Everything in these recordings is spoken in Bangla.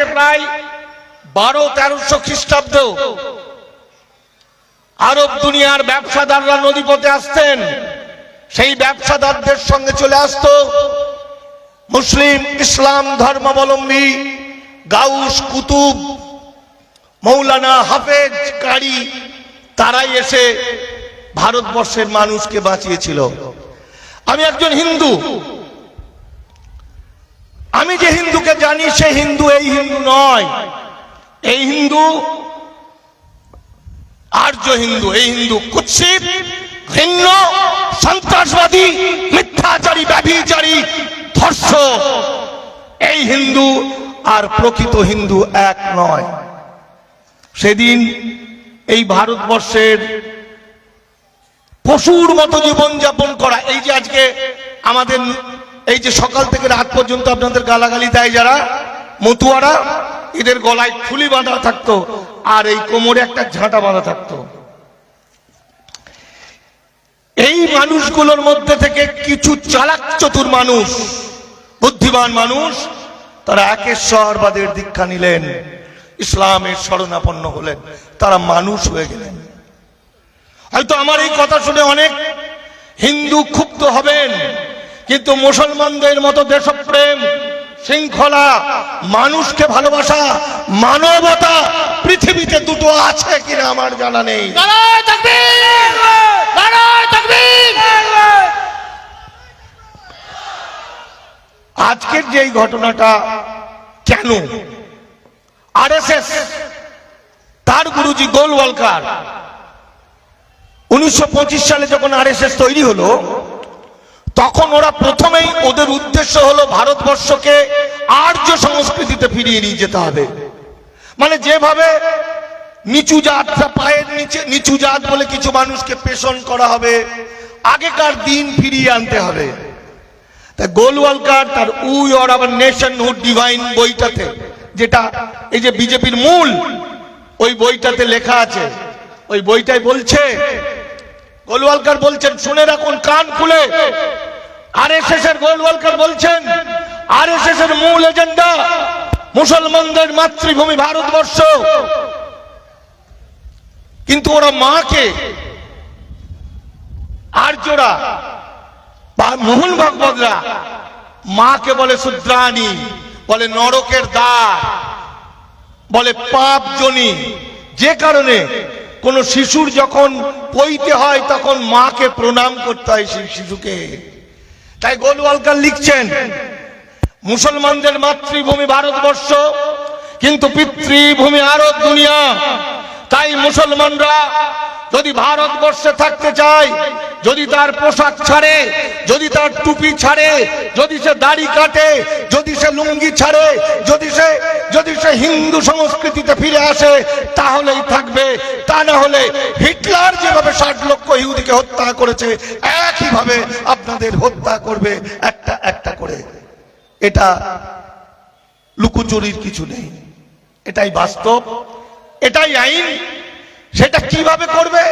থেকে প্রায় বারো, তেরোশো খ্রিস্টাব্দ আরব দুনিয়ার ব্যবসাদাররা নদীপথে আসতেন। সেই ব্যবসাদারদের সঙ্গে চলে আসতো মুসলিম ইসলাম ধর্মাবলম্বী গাউস, কুতুব, মৌলানা হাফেজ কারি, তারাই এসে ভারতবর্ষের মানুষকে বাঁচিয়েছিল। আমি একজন হিন্দু। আমি যে হিন্দুকে জানি, সে হিন্দু এই হিন্দু নয়। এই হিন্দু আর্য হিন্দু, এই হিন্দু কুৎসিত, ভিন্ন, সন্ত্রাসবাদী, মিথ্যাচারী, ব্যভিচারী, ধর্ষ। এই হিন্দু আর প্রকৃত হিন্দু এক নয়। সেদিন এই ভারতবর্ষের পশুর মতো জীবন যাপন করা, এই যে আজকে আমাদের এই যে সকাল থেকে রাত পর্যন্ত আপনাদের গালাগালি দেয় যারা, মতুয়ারা, এদের গলায় খুলি বাঁধা থাকতো আর এই কোমরে একটা ঝাঁটা বাঁধা থাকতো। এই মানুষগুলোর মধ্যে থেকে কিছু চালাক চতুর মানুষ, বুদ্ধিমান মানুষ, তারা একেশ্বরবাদের দীক্ষা নিলেন, ইসলামের শরণাপন্ন হলেন, তারা মানুষ হয়ে গেলেন। হয়তো আমার এই কথা শুনে অনেক হিন্দু ক্ষুব্ধ হবেন কিন্তু মুসলমানদের মতো দেশপ্রেম শৃঙ্খলা মানুষকে ভালোবাসা মানবতা পৃথিবীতে দুটো আছে কিনা আমার জানা নেই। আজকের যে এই ঘটনাটা কেন? আরএসএস তার গুরুজি গোলওয়ালকার উনিশশো পঁচিশ সালে যখন আরএসএস তৈরি হলো তখন ওরা প্রথমেই ওদের উদ্দেশ্য হলো ভারতবর্ষকে আর্য সংস্কৃতিতে ফিরিয়ে নিয়ে যেতে হবে। মানে যেভাবে নিচু জাতটা পায়ের নিচে, নিচু জাত বলে কিছু মানুষকে পেষণ করা হবে, আগেকার দিন ফিরিয়ে আনতে হবে। তা গোলওয়ালকার তার we or our nationhood defined বইটাতে, যেটা এই যে বিজেপির মূল, ওই বইটাতে লেখা আছে। ওই বইটাই বলছে, গোলওয়ালকার বলছেন, শুনে রাখুন, কান খুলে। আর এস এর গোলওয়ালকার বলছেন আর এস এর মূল এজেন্ডা মুসলমানদের মাতৃভূমি ভারতবর্ষ। কিন্তু ওরা মাকে আর্যরা বা মোহন ভাগবতরা মাকে বলে শুদ্রাণী বলে নরকের দ্বার, বলে পাপ জনি। যে কারণে কোন শিশুর যখন পইতে হয়, তখন মাকে প্রণাম করতে হয় সেই শিশুকে। তাই গোলওয়ালকার লিখছেন মুসলমানদের মাতৃভূমি ভারতবর্ষ কিন্তু পিতৃভূমি আরব দুনিয়া। তাই মুসলমানরা যদি ভারতবর্ষে থাকতে চায়, যদি তার পোশাক ছাড়ে, যদি তার টুপি ছাড়ে, যদি সে দাড়ি কাটে, যদি সে লুঙ্গি ছাড়ে, যদি সে যদি সে হিন্দু সংস্কৃতিতে ফিরে আসে, তাহলেই থাকবে। তা না হলে হিটলার যেভাবে ষাট লক্ষ ইহুদিকে হত্যা করেছে, একইভাবে আপনাদের হত্যা করবে একটা একটা করে। এটা লুকোচুরির কিছু নেই। এটাই বাস্তব, এটাই আইন। সেটা কীভাবে করবে?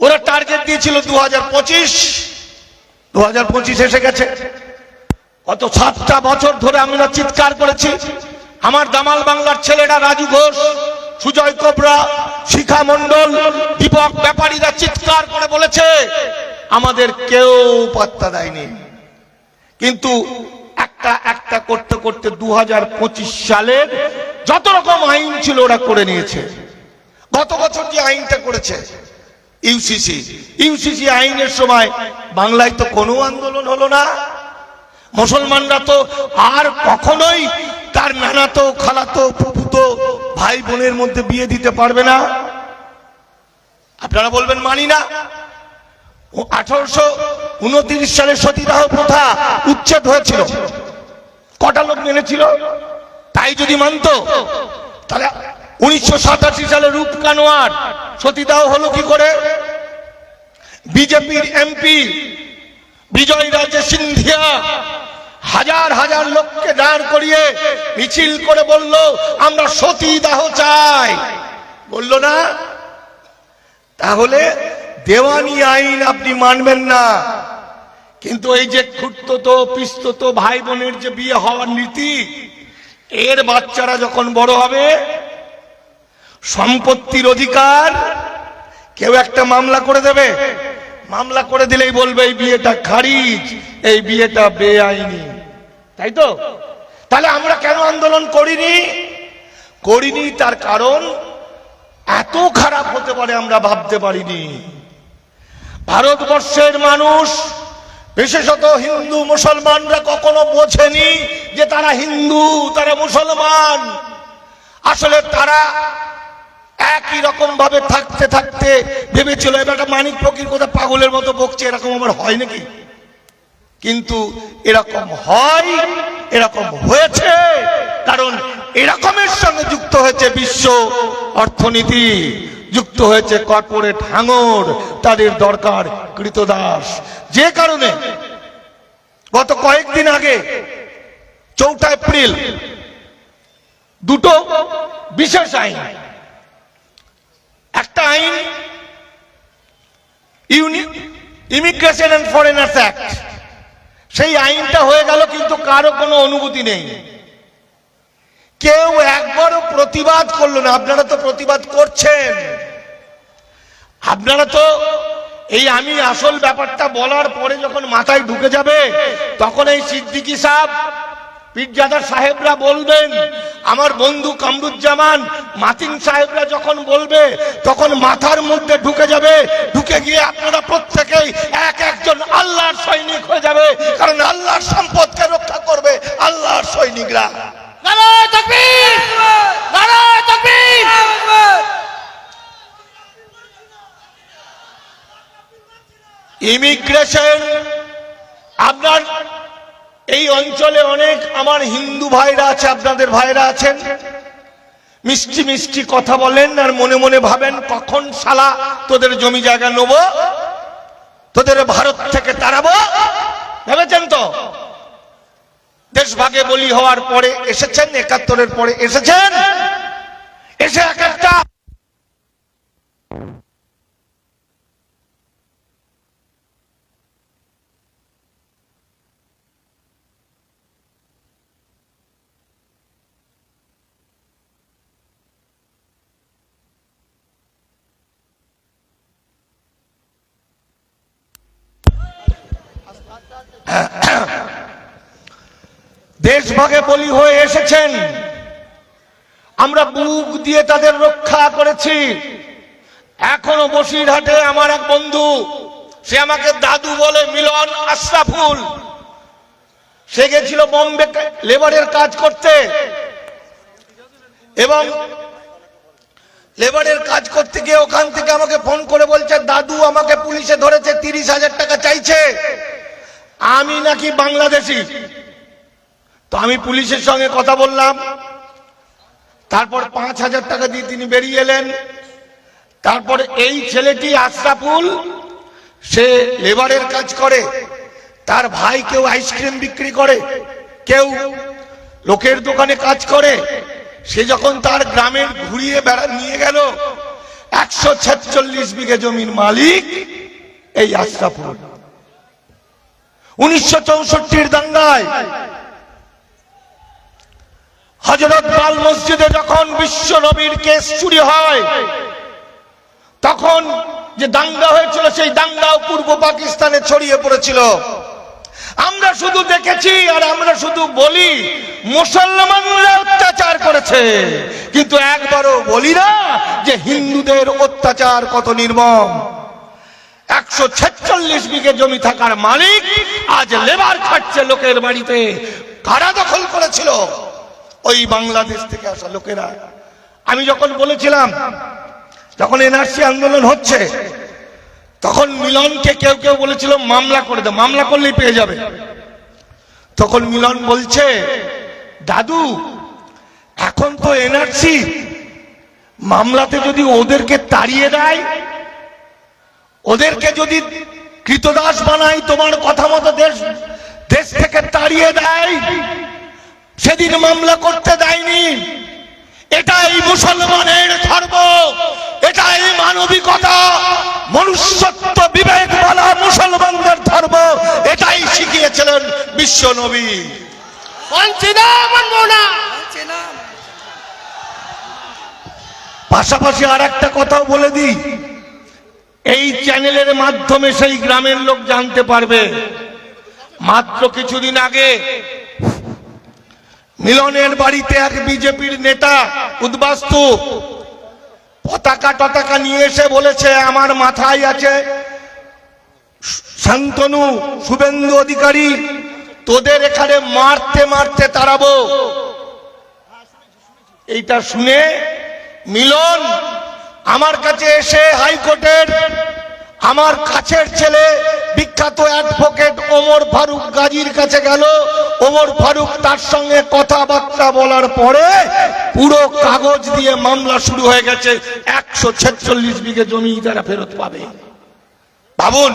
ওরা টার্গেট দিয়েছিল দু হাজার পঁচিশ। দু হাজার পঁচিশ এসে গেছে। গত সাতটা বছর ধরে আমরা চিৎকার করেছি। আমার দামাল বাংলার ছেলেরা রাজু ঘোষ, সুজয় কোবরা, শিখা মণ্ডল, দীপক ব্যাপারীরা চিৎকার করে বলেছে, আমাদের কেউ পাত্তা দেয়নি। কিন্তু একটা একটা করতে করতে দু সালের যত রকম আইন ছিল ওরা করে নিয়েছে। গত বছর যে আইনটা করেছে? ইউসিসি ইউসিসি আইনের সময় বাংলায় তো কোনো আন্দোলন হলো না। মুসলমানরা তো আর কখনোই তার নানাতো, খালাতো, ফুফুতো ভাই বোনের মধ্যে বিয়ে দিতে পারবে না। আপনারা বলবেন, মানি না। আঠারোশো উনত্রিশ সালে সতীদাহ প্রথা উচ্ছেদ হয়েছিল। কটা লোক মেনেছিল তাই যদি মানত, তাহলে উনিশশো সাতাশি সালে রূপ কানোয়ার সতীদাহ হলো কি করে? বিজেপির এমপি বিজয় রাজে সিন্ধিয়া হাজার হাজার লোককে দাঁড় করিয়ে মিছিল করে বলল, আমরা সতীদাহ চাই। বলল, না, তাহলে দেওয়ানি আইন আপনি মানবেন না। কিন্তু এই যে খুঁড়তো পিস্তত ভাই বোনের যে বিয়ে হওয়ার নীতি, এর বাচ্চারা যখন বড় হবে সম্পত্তির অধিকার? কেউ একটা মামলা করে দেবে? মামলা করে দিলেই বলবে, এই বিয়েটা খারিজ, এই বিয়েটা বেআইনি। তাই তো? তাহলে আমরা কেন আন্দোলন করিনি? করিনি তার কারণ এত খারাপ হতে পারে আমরা ভাবতে পারিনি। ভারতবর্ষের মানুষ, বিশেষত হিন্দু মুসলমানরা কখনো বোঝেনি যে তারা হিন্দু, তারা মুসলমান। আসলে তারা একই রকম ভাবে থাকতে থাকতে ভেবেছিল, এবার একটা মানিক ফকির কোথায় পাগলের মতো বকছে, এরকম আমার হয় নাকি? কিন্তু এরকম হয়, এরকম হয়েছে, কারণ এরকমের সঙ্গে যুক্ত হয়েছে বিশ্ব অর্থনীতি, যুক্ত হয়েছে কর্পোরেট হাঙর, তাদের দরকার কৃতদাস। যে কারণে গত কয়েকদিন আগে, চৌঠা এপ্রিল, দুটো বিশেষ আইন একটা আইন ইমিগ্রেশন অ্যান্ড ফরেনার্স অ্যাক্ট সেই আইনটা হয়ে গেল কিন্তু কারও কোনো অনুভূতি নেই। কেউ একবারও প্রতিবাদ করল না। আপনারা তো প্রতিবাদ করছেন। আপনারা তো এই আমি আসল ব্যাপারটা বলার পরে যখন মাথায় ঢুকে যাবে, তখন এই সিদ্দিকি সাহেব পীরজাদার সাহেবরা বলবেন আমার বন্ধু কামরুজ্জামান মাতিন সাহেবরা যখন বলবে তখন মাথার মধ্যে ঢুকে যাবে ঢুকে গিয়ে আপনারা প্রত্যেকেই এক একজন আল্লাহর সৈনিক হয়ে যাবে কারণ আল্লাহর সম্পদকে রক্ষা করবে আল্লাহর সৈনিকরা। ইমিগ্রেশন আপনার এই অঞ্চলে অনেক আমার হিন্দু ভাইরা আছে, আপনাদের ভাইরা আছেন। মিষ্টি মিষ্টি কথা বলেন আর মনে মনে ভাবেন, কখন শালা তোদের জমি জায়গা নেব? তোদের ভারত থেকে তাড়াবো? ভেবেছেন তো? দেশ ভাগে বলি হওয়ার পরে এসেছেন, একাত্তরের পরে এসেছেন। এসে এক একটা দেশ ভাগে বলি হয়ে এসেছেন। আমরা বুক দিয়ে তাদের রক্ষা করেছি। এখনও বসিরহাটে আমার এক বন্ধু, সে আমাকে দাদু বলে মিলন আশরাফুল। সে গেছিল বম্বে লেবারের কাজ করতে। এবং লেবারের কাজ করতে গিয়ে ওখান থেকে আমাকে ফোন করে বলছে, দাদু আমাকে পুলিশে ধরেছে, তিরিশ হাজার টাকা চাইছে। আমি নাকি বাংলাদেশি? তো আমি পুলিশের সঙ্গে কথা বললাম। তারপর পাঁচ হাজার টাকা দিয়ে তিনি বেরিয়ে এলেন। তারপর এই ছেলেটি আশরাফুল, সে লেবারের কাজ করে। তার ভাই কেউ আইসক্রিম বিক্রি করে। কেউ লোকের দোকানে কাজ করে। সে যখন তার গ্রামের ঘুরিয়ে বেড়া, নিয়ে গেল, একশো ছেচল্লিশ বিঘে জমির মালিক এই আশরাফুল। উনিশশো চৌষট্টির দাঙ্গায় হজরত বাল মসজিদে যখন বিশ্ব নবীর কেস চুরি হয়, তখন যে দাঙ্গা হয়েছিল, সেই দাঙ্গাও পূর্ব পাকিস্তানে ছড়িয়ে পড়েছিল। আমরা শুধু দেখেছি আর আমরা শুধু বলি, মুসলমানরা অত্যাচার করেছে। কিন্তু একবারও বলি না যে হিন্দুদের অত্যাচার কত নির্মম। একশো ছেচল্লিশ বিঘে জমি থাকার মালিক আজ লেবার খাটছে লোকের বাড়িতে। কারা দখল করেছিল? ওই বাংলাদেশ থেকে আসা লোকেরা। আমি যখন বলেছিলাম, যখন এনআরসি আন্দোলন হচ্ছে, তখন মিলনকে কেউ কেউ বলেছিল, মামলা করে দে, মামলা করলেই পেয়ে যাবে। তখন মিলন বলছে, দাদু, এখন তো এনআরসি মামলাতে যদি ওদেরকে তাড়িয়ে দেয় ওদেরকে যদি কৃতদাস বানাই তোমার কথা মতো দেশ দেশ থেকে তাড়িয়ে দেয় সেদিন মামলা করতে দেয়নি। এটাই মুসলমানের ধর্ম এটাই মানবিকতা মনুষ্যত্ব বিবেক বলা মুসলমানদের ধর্ম এটাই শিখিয়েছিলেন বিশ্ব নবী। পাশাপাশি আর একটা কথাও বলে দিই। এই চ্যানেলের মাধ্যমে সেই গ্রামের লোক জানতে পারবে। মাত্র কিছুদিন আগে মিলনের বাড়িতে এক বিজেপির নেতা উদ্বাস্তু পতাকা টতাকা নিয়ে এসে বলেছে, আমার মাথায় আছে শান্তনু শুভেন্দু অধিকারী, তোদের এখানে মারতে মারতে তাড়াবো। এইটা শুনে মিলন আমার কাছে এসে হাইকোর্টের আমার কাছের ছেলে বিখ্যাত অ্যাডভোকেট ওমর ফারুক গাজীর কাছে গেল। ওমর ফারুক তার সঙ্গে কথাবার্তা বলার পরে পুরো কাগজ দিয়ে মামলা শুরু হয়ে গেছে। একশো ছেচল্লিশ বিঘে জমি তারা ফেরত পাবে। ভাবুন